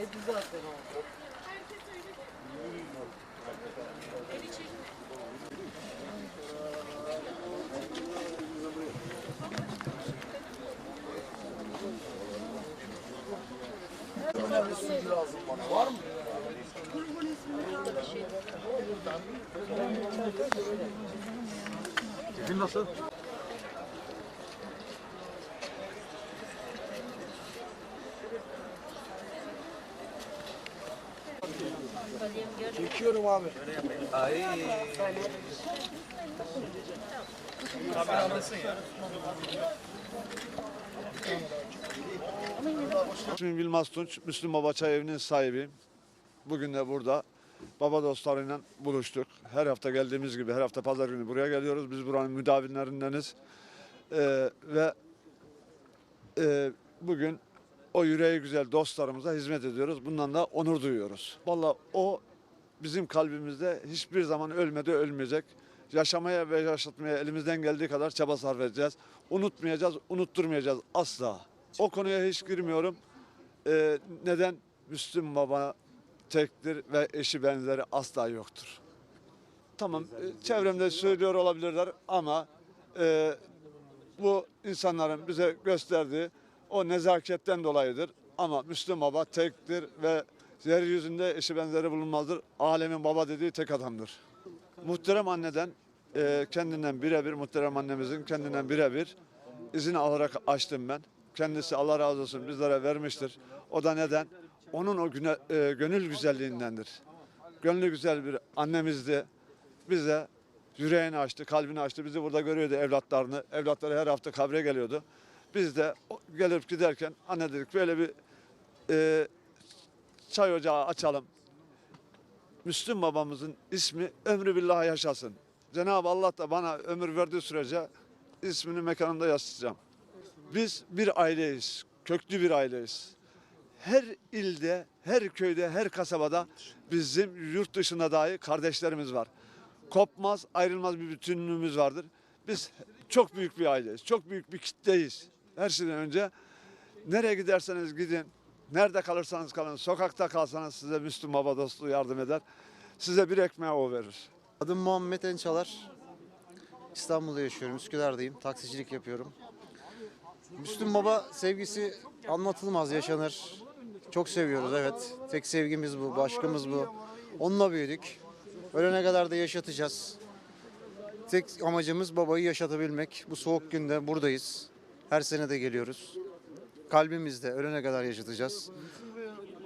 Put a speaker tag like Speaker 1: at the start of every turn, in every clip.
Speaker 1: Kayıtlı zaten o. lazım bana. Var mı?
Speaker 2: Keyfin nasıl?
Speaker 1: Çekiyorum abi.
Speaker 2: İsmim Yılmaz Tunç, Müslüm Baba Çay Evi'nin sahibiyim. Bugün de burada baba dostlarıyla buluştuk. Her hafta geldiğimiz gibi her hafta pazar günü buraya geliyoruz. Biz buranın müdavimlerindeniz. Ee, ve e, bugün o yüreği güzel dostlarımıza hizmet ediyoruz. Bundan da onur duyuyoruz. Vallahi o bizim kalbimizde hiçbir zaman ölmedi, ölmeyecek. Yaşamaya ve yaşatmaya elimizden geldiği kadar çaba sarf edeceğiz. Unutmayacağız, unutturmayacağız asla. O konuya hiç girmiyorum. Ee, neden? Müslüm Baba tektir ve eşi benzeri asla yoktur. Tamam, e, çevremde söylüyor olabilirler ama e, bu insanların bize gösterdiği o nezaketten dolayıdır. Ama Müslüm Baba tektir ve yeryüzünde eşi benzeri bulunmazdır. Alemin baba dediği tek adamdır. Muhterem anneden e, kendinden birebir, muhterem annemizin kendinden birebir izin alarak açtım ben. Kendisi Allah razı olsun bizlere vermiştir. O da neden? Onun o güne, e, gönül güzelliğindendir. Gönlü güzel bir annemizdi. Bize yüreğini açtı, kalbini açtı. Bizi burada görüyordu evlatlarını. Evlatları her hafta kabre geliyordu. Biz de gelip giderken anne dedik böyle bir e, çay ocağı açalım. Müslüm babamızın ismi ömrü billah yaşasın. Cenab-ı Allah da bana ömür verdiği sürece ismini mekanında yaşayacağım. Biz bir aileyiz, köklü bir aileyiz. Her ilde, her köyde, her kasabada bizim yurt dışında dahi kardeşlerimiz var. Kopmaz, ayrılmaz bir bütünlüğümüz vardır. Biz çok büyük bir aileyiz, çok büyük bir kitleyiz. Her şeyden önce nereye giderseniz gidin, nerede kalırsanız kalın, sokakta kalsanız size Müslüm Baba dostluğu yardım eder. Size bir ekmeği o verir.
Speaker 3: Adım Muhammed Ençalar. İstanbul'da yaşıyorum, Üsküdar'dayım. Taksicilik yapıyorum. Müslüm Baba sevgisi anlatılmaz, yaşanır. Çok seviyoruz evet. Tek sevgimiz bu, başkımız bu. Onunla büyüdük. Ölene kadar da yaşatacağız. Tek amacımız babayı yaşatabilmek. Bu soğuk günde buradayız. Her sene de geliyoruz. Kalbimizde ölene kadar yaşatacağız.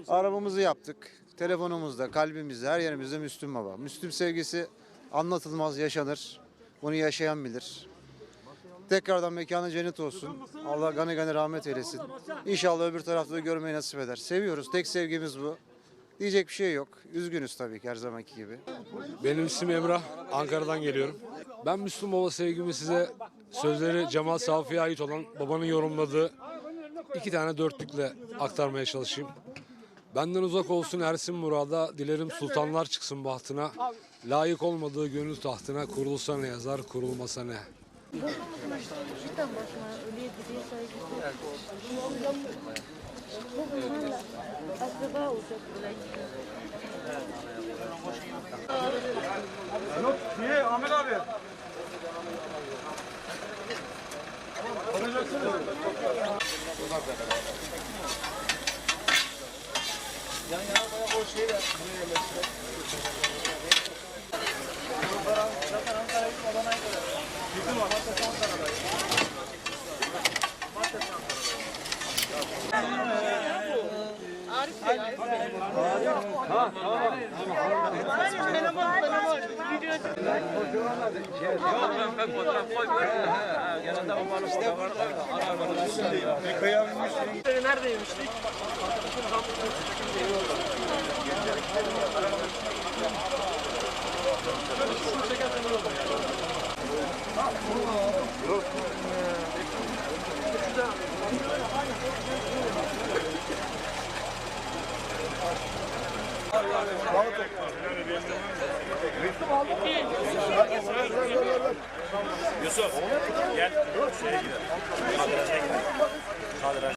Speaker 3: Arabamızı yaptık. Telefonumuzda, kalbimizde, her yerimizde Müslüm Baba. Müslüm sevgisi anlatılmaz, yaşanır. Bunu yaşayan bilir. Tekrardan mekanı cennet olsun. Allah gani gani rahmet eylesin. İnşallah öbür tarafta da görmeyi nasip eder. Seviyoruz. Tek sevgimiz bu. Diyecek bir şey yok. Üzgünüz tabii ki her zamanki gibi.
Speaker 4: Benim ismim Emrah. Ankara'dan geliyorum. Ben Müslüm Baba sevgimi size sözleri Cemal Safi'ye ait olan babanın yorumladığı iki tane dörtlükle aktarmaya çalışayım. Benden uzak olsun Ersin Murad'a, dilerim sultanlar çıksın bahtına. Layık olmadığı gönül tahtına, kurulsa ne yazar, kurulmasa ne.
Speaker 5: Cidden bakma, ölüye diriye saygısı. Bu bunlarla akraba olacak belki.
Speaker 2: Yok, niye Ahmet abi?
Speaker 5: Alacaksınız. Yan yana bayağı o şeyler. Buraya mesela. Neredeymiştik? Şunu çekersen olur mu? Yusuf gel. Şeye gidelim. Kadra çek. Kadra.